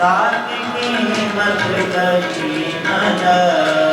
दान की मत करी नजर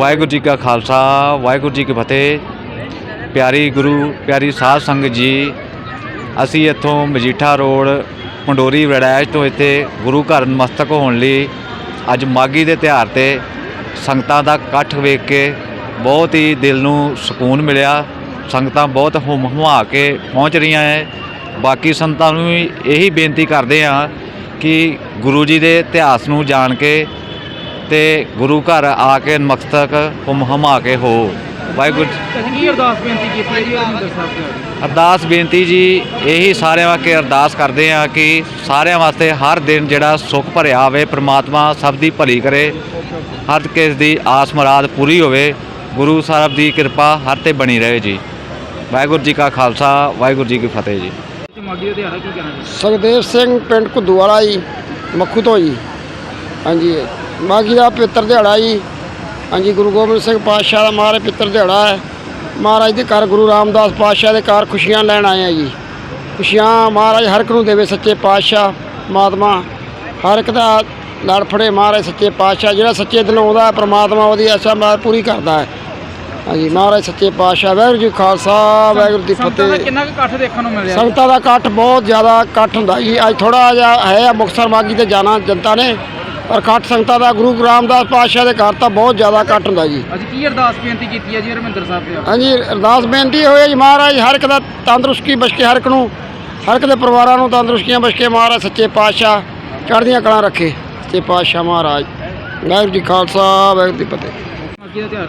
ਵਾਹਿਗੁਰੂ ਜੀ ਕਾ ਖਾਲਸਾ, ਵਾਹਿਗੁਰੂ ਜੀ ਕੀ ਫਤਿਹ। ਪਿਆਰੀ ਗੁਰੂ, ਪਿਆਰੀ ਸਾਧ ਸੰਗਤ ਜੀ, ਅਸੀਂ ਇੱਥੋਂ ਮਜੀਠਾ ਰੋਡ, ਪੰਡੋਰੀ ਵੜੈਚ ਤੋਂ ਇੱਥੇ ਗੁਰੂ ਘਰ ਨਮਸਤਕ ਹੋਣ ਲਈ ਅੱਜ ਮਾਗੀ ਦੇ ਤਿਉਹਾਰ ਤੇ ਸੰਗਤਾਂ ਦਾ ਇਕੱਠ ਵੇਖ ਕੇ ਬਹੁਤ ਹੀ ਦਿਲ ਨੂੰ ਸਕੂਨ ਮਿਲਿਆ। ਸੰਗਤਾਂ ਬਹੁਤ ਹੁਮ ਹੁਮਾ ਕੇ ਪਹੁੰਚ ਰਹੀਆਂ ਹੈ ਬਾਕੀ ਸੰਤਾਂ ਨੂੰ ਵੀ ਇਹੀ ਬੇਨਤੀ ਕਰਦੇ ਹਾਂ ਕਿ ਗੁਰੂ ਜੀ ਦੇ ਇਤਿਹਾਸ ਨੂੰ ਜਾਣ ਕੇ ਤੇ ਗੁਰੂ ਘਰ ਆ ਕੇ ਨਮਸਤਕ ਹੁਮ ਹੁਮਾ ਕੇ ਹੋ। ਵਾਹਿਗੁਰੂ ਕੀ ਅਰਦਾਸ ਬੇਨਤੀ ਕੀਤੀ ਹੈ ਜੀ? ਹਰਿੰਦਰ ਸਾਹਿਬ ਦੇ ਅਰਦਾਸ ਬੇਨਤੀ ਜੀ ਇਹੀ ਸਾਰਿਆਂ ਵਾਸਤੇ ਅਰਦਾਸ ਕਰਦੇ ਆ ਕਿ ਸਾਰਿਆਂ ਵਾਸਤੇ ਹਰ ਦਿਨ ਜਿਹੜਾ ਸੁੱਖ ਭਰਿਆ ਹੋਵੇ ਪ੍ਰਮਾਤਮਾ ਸਭ ਦੀ ਭਲੀ ਕਰੇ ਹਰ ਕਿਸੇ ਦੀ ਆਸ ਮੁਰਾਦ ਪੂਰੀ ਹੋਵੇ ਗੁਰੂ ਸਾਹਿਬ ਦੀ ਕਿਰਪਾ ਹਰ ਤੇ ਬਣੀ ਰਹੇ ਜੀ। ਵਾਹਿਗੁਰੂ ਜੀ ਕਾ ਖਾਲਸਾ ਵਾਹਿਗੁਰੂ ਜੀ ਕੀ ਫਤਿਹ ਜੀ? ਸੁਖਦੇਵ ਸਿੰਘ ਪਿੰਡ ਘੁੱਦੂਵਾਲਾ ਜੀ ਮੱਖੂ ਤੋਂ ਜੀ। ਹਾਂਜੀ। ਮਾਗੀ ਦਾ ਪਵਿੱਤਰ ਦਿਹਾੜਾ ਜੀ। ਹਾਂਜੀ ਗੁਰੂ ਗੋਬਿੰਦ ਸਿੰਘ ਪਾਤਸ਼ਾਹ ਦਾ ਮਹਾਰਾਜ ਪਿੱਤਰ ਦਿਹਾੜਾ ਹੈ। ਮਹਾਰਾਜ ਦੇ ਘਰ ਗੁਰੂ ਰਾਮਦਾਸ ਪਾਤਸ਼ਾਹ ਦੇ ਘਰ ਖੁਸ਼ੀਆਂ ਲੈਣ ਆਏ ਆ ਜੀ। ਖੁਸ਼ੀਆਂ ਮਹਾਰਾਜ ਹਰ ਇੱਕ ਨੂੰ ਦੇਵੇ ਸੱਚੇ ਪਾਤਸ਼ਾਹ ਮਾਤਮਾ ਹਰ ਇੱਕ ਦਾ ਲੜ ਫੜੇ ਮਹਾਰਾਜ ਸੱਚੇ ਪਾਤਸ਼ਾਹ। ਜਿਹੜਾ ਸੱਚੇ ਦਿਲੋਂ ਆਉਂਦਾ ਹੈ ਪ੍ਰਮਾਤਮਾ ਉਹਦੀ ਆਸ਼ਾ ਮਹਾਰਾਜ ਪੂਰੀ ਕਰਦਾ ਹੈ। ਹਾਂਜੀ ਮਹਾਰਾਜ ਸੱਚੇ ਪਾਤਸ਼ਾਹ। ਵਾਹਿਗੁਰੂ ਜੀ ਖਾਲਸਾ ਵਾਹਿਗੁਰੂ ਜੀ ਕੀ ਸੰਗਤਾਂ ਦਾ ਫਤਿਹ। ਕਿੰਨਾ ਕੁ ਇਕੱਠ ਦੇਖਣ ਨੂੰ ਮਿਲ ਰਿਹਾ ਜੀ? ਸੰਗਤਾਂ ਦਾ ਇਕੱਠ ਬਹੁਤ ਜ਼ਿਆਦਾ ਇਕੱਠ ਹੁੰਦਾ ਜੀ। ਅੱਜ ਥੋੜਾ ਜਿਹਾ ਹੈ ਮੁਕਤਸਰ ਮਾਗੀ ਤੇ ਜਾਣਾ ਜਨਤਾ ਨੇ। ਪਰ ਇਕੱਠ ਸੰਗਤਾਂ ਦਾ ਗੁਰੂ ਰਾਮਦਾਸ ਪਾਤਸ਼ਾਹ ਦੇ ਘਰ ਤਾਂ ਬਹੁਤ ਜ਼ਿਆਦਾ ਇਕੱਠ ਹੁੰਦਾ ਜੀ। ਅੱਜ ਕੀ ਅਰਦਾਸ ਬੇਨਤੀ ਕੀਤੀ ਹੈ ਜੀ ਹਰਮਿੰਦਰ ਸਾਹਿਬ ਦੇ ਹਾਂਜੀ ਅਰਦਾਸ ਬੇਨਤੀ ਹੋਈ ਹੈ ਜੀ ਮਹਾਰਾਜ ਹਰ ਇੱਕ ਦਾ ਤੰਦਰੁਸਤੀ ਬਖਸ਼ੇ ਹਰ ਇੱਕ ਨੂੰ ਹਰ ਇੱਕ ਦੇ ਪਰਿਵਾਰਾਂ ਨੂੰ ਤੰਦਰੁਸਤੀਆਂ ਬਖਸ਼ੇ ਮਹਾਰਾਜ ਸੱਚੇ ਪਾਤਸ਼ਾਹ ਚੜ੍ਹਦੀਆਂ ਕਲਾਂ ਰੱਖੇ। ਸੱਚੇ ਪਾਤਸ਼ਾਹ ਮਹਾਰਾਜ ਵਾਹਿਗੁਰੂ ਜੀ ਖਾਲਸਾ ਵਾਹਿਗੁਰੂ ਜੀ ਕੀ ਫਤਿਹ। ਤਿਉਹਾਰ?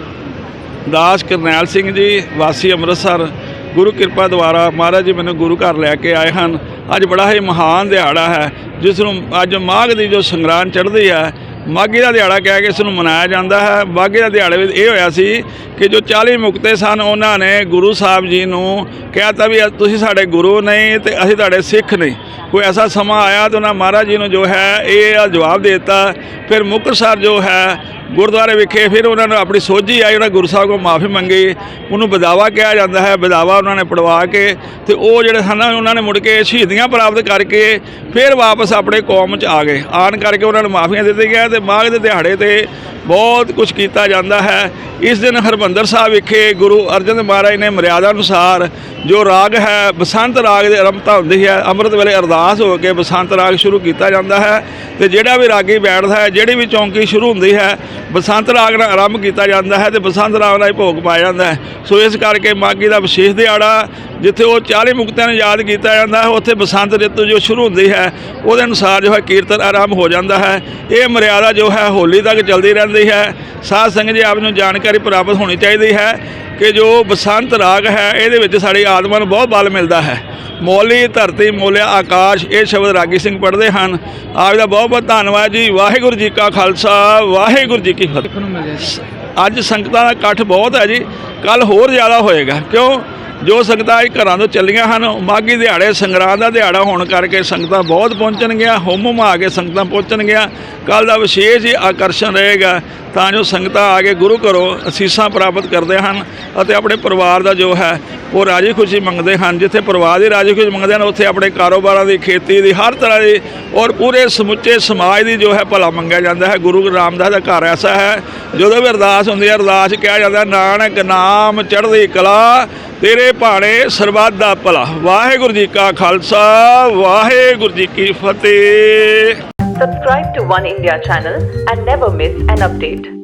ਦਾਸ ਕਰਨੈਲ ਸਿੰਘ ਜੀ ਵਾਸੀ ਅੰਮ੍ਰਿਤਸਰ ਗੁਰੂ ਕਿਰਪਾ ਦੁਆਰਾ ਮਹਾਰਾਜ ਜੀ ਮੈਨੂੰ ਗੁਰੂ ਘਰ ਲੈ ਕੇ ਆਏ ਹਨ। ਅੱਜ ਬੜਾ ਹੀ ਮਹਾਨ ਦਿਹਾੜਾ ਹੈ। ਜਿਸ ਨੂੰ ਅੱਜ ਮਾਘ ਦੀ ਜੋ ਸੰਗਰਾਂਦ ਚੜ੍ਹਦੀ ਆ ਮਾਘੀ ਦਾ ਦਿਹਾੜਾ ਕਹਿ ਕੇ ਇਸ ਨੂੰ ਮਨਾਇਆ ਜਾਂਦਾ ਹੈ। ਮਾਘੀ ਦਾ ਦਿਹਾੜੇ ਵਿੱਚ ਇਹ ਹੋਇਆ ਸੀ ਕਿ ਜੋ 40 ਮੁਕਤੇ ਸਨ, ਉਹਨਾਂ ਨੇ ਗੁਰੂ ਸਾਹਿਬ ਜੀ ਨੂੰ ਕਿਹਾ ਤਾ ਵੀ ਤੁਸੀਂ ਸਾਡੇ ਗੁਰੂ ਨਹੀਂ ਤੇ ਅਸੀਂ ਤੁਹਾਡੇ ਸਿੱਖ ਨਹੀਂ। ਕੋਈ ਐਸਾ ਸਮਾਂ ਆਇਆ ਤਾਂ ਉਹਨਾਂ ਮਹਾਰਾਜ ਜੀ ਨੂੰ ਜੋ ਹੈ, ਇਹ ਜਵਾਬ ਦੇ ਦਿੱਤਾ। ਫਿਰ ਮੁਕਤਸਰ ਜੋ ਹੈ, ਗੁਰਦੁਆਰੇ ਵਿਖੇ ਫਿਰ ਉਹਨਾਂ ਨੂੰ ਆਪਣੀ ਸੋਝੀ ਆਈ, ਉਹਨਾਂ ਗੁਰੂ ਸਾਹਿਬ ਕੋਲ ਮਾਫੀ ਮੰਗੀ। ਉਹਨੂੰ ਬਦਾਵਾ ਕਿਹਾ ਜਾਂਦਾ ਹੈ। ਬਦਾਵਾ ਉਹਨਾਂ ਨੇ ਪੜਵਾ ਕੇ ਤੇ ਉਹ ਜਿਹੜੇ ਹਨ ਉਹਨਾਂ ਨੇ ਮੁੜ ਕੇ ਸ਼ਹੀਦੀਆਂ ਪ੍ਰਾਪਤ ਕਰਕੇ ਫਿਰ ਵਾਪਸ ਆਪਣੇ ਕੌਮ 'ਚ ਆ ਗਏ। ਆਣ ਕਰਕੇ ਉਹਨਾਂ ਨੂੰ ਮਾਫੀਆਂ ਦਿੱਤੀਆਂ ਗਿਆ ਤੇ ਮਾਘ ਦੇ ਦਿਹਾੜੇ ਤੇ ਬਹੁਤ ਕੁਝ ਕੀਤਾ ਜਾਂਦਾ ਹੈ। ਇਸ ਦਿਨ ਹਰਮੰਦਰ ਸਾਹਿਬ ਵਿਖੇ ਗੁਰੂ ਅਰਜਨ ਦੇਵ ਮਹਾਰਾਜ ਨੇ ਮਰਿਆਦਾ ਅਨੁਸਾਰ ਜੋ ਰਾਗ ਹੈ, ਬਸੰਤ ਰਾਗ ਦੀ ਆਰੰਭਤਾ ਹੁੰਦੀ ਹੈ, ਅੰਮ੍ਰਿਤ ਵੇਲੇ ਅਰਦਾਸ ਹੋ ਕੇ ਬਸੰਤ ਰਾਗ ਸ਼ੁਰੂ ਕੀਤਾ ਜਾਂਦਾ ਹੈ। ਤੇ ਜਿਹੜਾ ਵੀ ਰਾਗੀ ਬੈਠਦਾ ਹੈ, ਜਿਹੜੀ ਵੀ ਚੌਂਕੀ ਸ਼ੁਰੂ ਹੁੰਦੀ ਹੈ, ਬਸੰਤ ਰਾਗ ਨਾਲ ਆਰੰਭ ਕੀਤਾ ਜਾਂਦਾ ਹੈ ਤੇ ਬਸੰਤ ਰਾਗ ਨਾਲ ਹੀ ਭੋਗ ਪਾਇਆ ਜਾਂਦਾ ਹੈ। ਸੋ ਇਸ ਕਰਕੇ ਮਾਗੀ ਦਾ ਵਿਸ਼ੇਸ਼ ਦਿਹਾੜਾ, ਜਿੱਥੇ ਉਹ 40 ਮੁਕਤਿਆਂ ਨੂੰ ਯਾਦ ਕੀਤਾ ਜਾਂਦਾ ਹੈ, ਉੱਥੇ ਬਸੰਤ ਰਿਤੂ ਜੋ ਸ਼ੁਰੂ ਹੁੰਦੀ ਹੈ, ਉਹਦੇ ਅਨੁਸਾਰ ਜੋ ਹੈ ਕੀਰਤਨ ਆਰੰਭ ਹੋ ਜਾਂਦਾ ਹੈ। ਇਹ ਮਰਿਆਦਾ ਜੋ ਹੈ, ਹੋਲੀ ਤੱਕ ਚੱਲਦੀ ਰਹਿੰਦੀ ਹੈ। ਸਾਧ ਸੰਗਤ ਜੀ ਆਪ ਨੂੰ ਜਾਣਕਾਰੀ ਪ੍ਰਾਪਤ ਹੋਣੀ ਚਾਹੀਦੀ ਹੈ ਕਿ ਜੋ ਬਸੰਤ ਰਾਗ ਹੈ, ਇਹਦੇ ਵਿੱਚ ਸਾਡੀ ਆਤਮਾ ਨੂੰ ਬਹੁਤ ਬਲ ਮਿਲਦਾ ਹੈ। ਮੌਲੀ ਧਰਤੀ ਮੋਲਿਆ ਆਕਾਸ਼ ਇਹ ਸ਼ਬਦ ਰਾਗੀ ਸਿੰਘ ਪੜ੍ਹਦੇ ਹਨ। ਆਪ ਦਾ ਬਹੁਤ ਬਹੁਤ ਧੰਨਵਾਦ ਜੀ। ਵਾਹਿਗੁਰੂ ਜੀ ਕਾ ਖਾਲਸਾ ਵਾਹਿਗੁਰੂ ਜੀ ਕੀ ਫਤਿਹ। ਅੱਜ ਸੰਗਤਾਂ ਦਾ ਇਕੱਠ ਬਹੁਤ ਹੈ ਜੀ। ਕੱਲ ਹੋਰ ਜ਼ਿਆਦਾ ਹੋਏਗਾ। ਕਿਉਂ? ਜੋ ਸੰਗਤਾਂ ਅੱਜ ਘਰਾਂ ਤੋਂ ਚੱਲੀਆਂ ਹਨ ਮਾਗੀ ਦਿਹਾੜੇ, ਸੰਗਰਾਂਦ ਦਾ ਦਿਹਾੜਾ ਹੋਣ ਕਰਕੇ ਸੰਗਤਾਂ ਬਹੁਤ ਪਹੁੰਚਣਗੀਆਂ ਹੁਮ ਹੁਮ ਆ ਕੇ ਸੰਗਤਾਂ ਪਹੁੰਚਣਗੀਆਂ ਕੱਲ ਦਾ ਵਿਸ਼ੇਸ਼ ਹੀ ਆਕਰਸ਼ਣ ਰਹੇਗਾ, ਤਾਂ ਜੋ ਸੰਗਤਾਂ ਆ ਕੇ ਗੁਰੂ ਘਰੋਂ ਅਸੀਸਾਂ ਪ੍ਰਾਪਤ ਕਰਦੇ ਹਨ ਅਤੇ ਆਪਣੇ ਪਰਿਵਾਰ ਦਾ ਜੋ ਹੈ, ਉਹ ਰਾਜੀ ਖੁਸ਼ੀ ਮੰਗਦੇ ਹਨ। ਜਿੱਥੇ ਪਰਿਵਾਰ ਦੀ ਰਾਜੀ ਖੁਸ਼ੀ ਮੰਗਦੇ ਹਨ, ਉੱਥੇ ਆਪਣੇ ਕਾਰੋਬਾਰਾਂ ਦੀ, ਖੇਤੀ ਦੀ, ਹਰ ਤਰ੍ਹਾਂ ਦੀ ਔਰ ਪੂਰੇ ਸਮੁੱਚੇ ਸਮਾਜ ਦੀ ਜੋ ਹੈ ਭਲਾ ਮੰਗਿਆ ਜਾਂਦਾ ਹੈ। ਗੁਰੂ ਰਾਮਦਾਸ ਦਾ ਘਰ ਐਸਾ ਹੈ, ਜਦੋਂ ਵੀ ਅਰਦਾਸ ਹੁੰਦੀ ਹੈ, ਅਰਦਾਸ 'ਚ ਕਿਹਾ ਜਾਂਦਾ, ਨਾਨਕ ਨਾਮ ਚੜ੍ਹਦੀ ਕਲਾ ਤੇਰੇ ਭਾਣੇ ਸਰਬੱਤ ਦਾ ਭਲਾ ਵਾਹਿਗੁਰੂ ਜੀ ਕਾ ਖਾਲਸਾ ਵਾਹਿਗੁਰੂ ਜੀ ਕੀ ਫਤਿਹ Subscribe to One India channel and never miss an update.